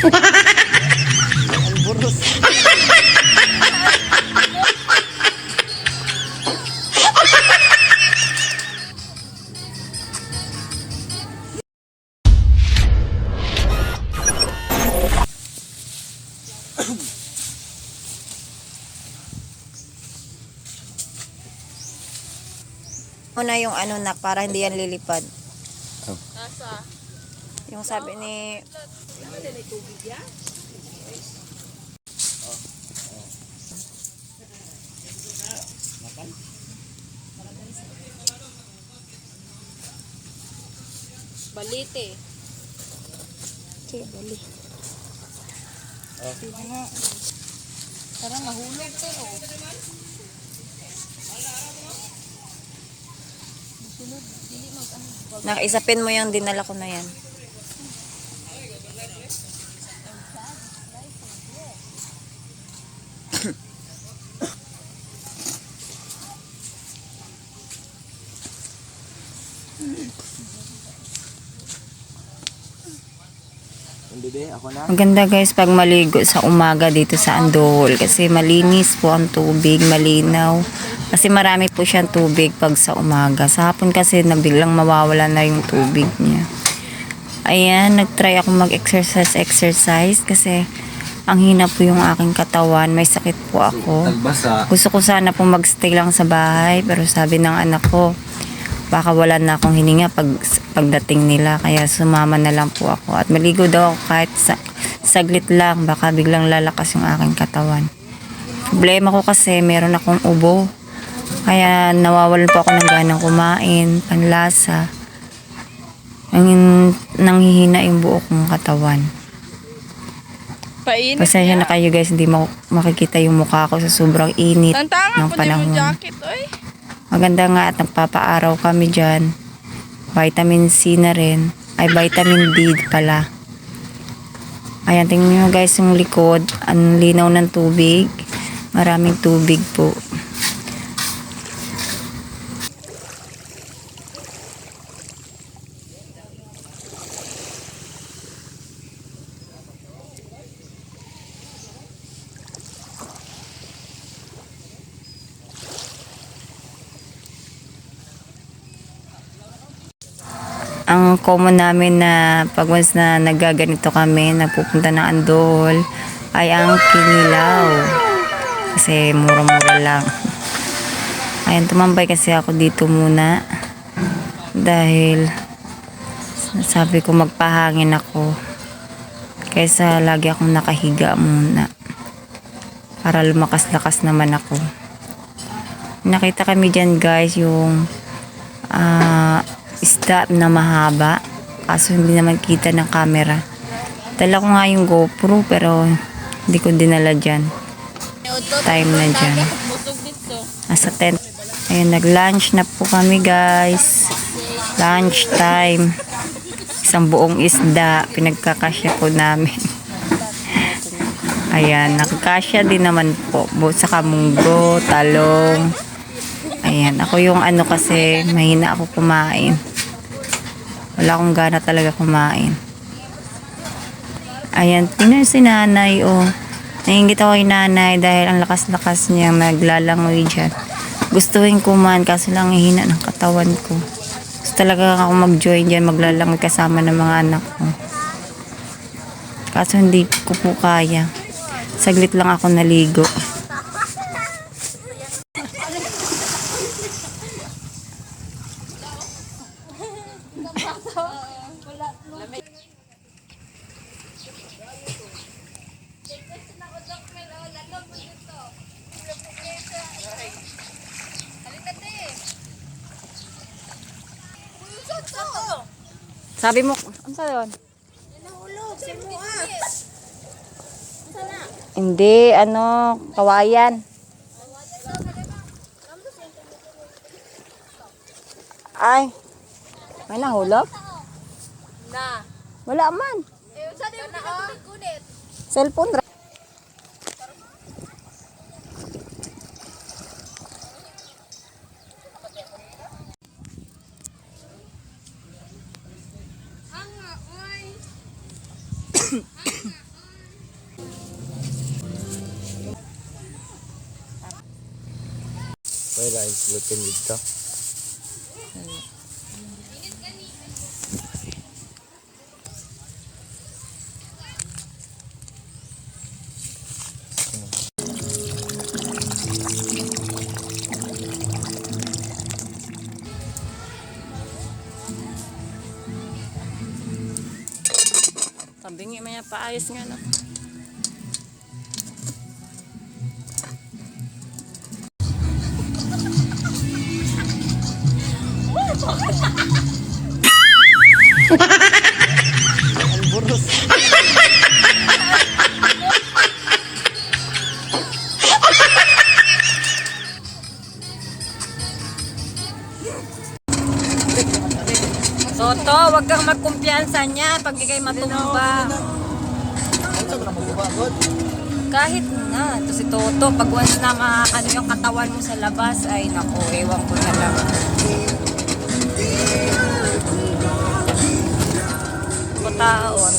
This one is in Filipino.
Alboros. Yung ano nak para hindi yan lilipad. Nasa? Yung sabi ni Balite. Kaya bali. Parang nahulog to. Oh. Nakaisapin mo yung dinala ko na yan. Hindi be, ako na. Maganda guys pag maligo sa umaga dito sa Andohol kasi malinis po ang tubig, malinaw. Kasi marami po siyang tubig pag sa umaga. Sa hapon kasi nabiglang mawawala na yung tubig niya. Ayan, nagtry ako mag-exercise exercise kasi ang hina po yung aking katawan. May sakit po ako. Gusto ko sana po magstay lang sa bahay pero sabi ng anak ko baka wala na akong hininga pag pagdating nila kaya sumama na lang po ako at maligo daw ako kahit sa, saglit lang baka biglang lalakas yung aking katawan. Problema ko kasi meron akong ubo kaya nawawalan po ako ng ganang kumain, panlasa. Ang nanghihina yung buo kong katawan. Painit Pasensya na kayo guys, hindi mo makikita yung mukha ko sa sobrang init Tantanga ng panahon. yung jacket, oy. Maganda nga at nagpapaaraw kami dyan. Vitamin C na rin. Ay, vitamin D pala. Ayan, tingnan nyo guys yung likod. Ang linaw ng tubig. Maraming tubig po. Ang common namin na pag once na nagaganito kami, nagpupunta ng Andol, ay ang kinilaw. Kasi mura-mura lang. Ayan, tumambay kasi ako dito muna. Dahil sabi ko magpahangin ako. Kaysa lagi akong nakahiga muna. Para lumakas-lakas naman ako. Nakita kami dyan guys yung ah isda na mahaba. Kaso hindi naman kita ng camera. Dala ko nga yung GoPro pero hindi ko dinala dyan. Time na dyan. Nasa tent. Ayun, nag-lunch na po kami guys. Lunch time. Isang buong isda. Pinagkakasya po namin. Ayan, nakakasya din naman po. Bu- Sa munggo, talong. Ayan, ako yung ano kasi, mahina ako kumain. Wala akong gana talaga kumain. Ayan, tingnan si nanay, oh. Nahingit ako kay nanay dahil ang lakas-lakas niya maglalangoy dyan. Gustuhin ko man, kaso lang hihina ng katawan ko. Gusto talaga ako mag-join dyan, maglalangoy kasama ng mga anak ko. Kaso hindi ko po kaya. Saglit lang ako naligo. Sabi mo, ano sa yun? Hindi, ano, kawayan. Ay, may nahulog? Na. Wala man. Eh, saan yung kunit? Cellphone Wala, well, is gluten dito. Wala. Paayos nga no. Alboros. Toto, wag kang magkumpiyansa niya pag di kayo matumba. Kahit na, to si Toto, pag once na ano yung katawan mo sa labas, ay naku, ewan ko na lang. Patao, ang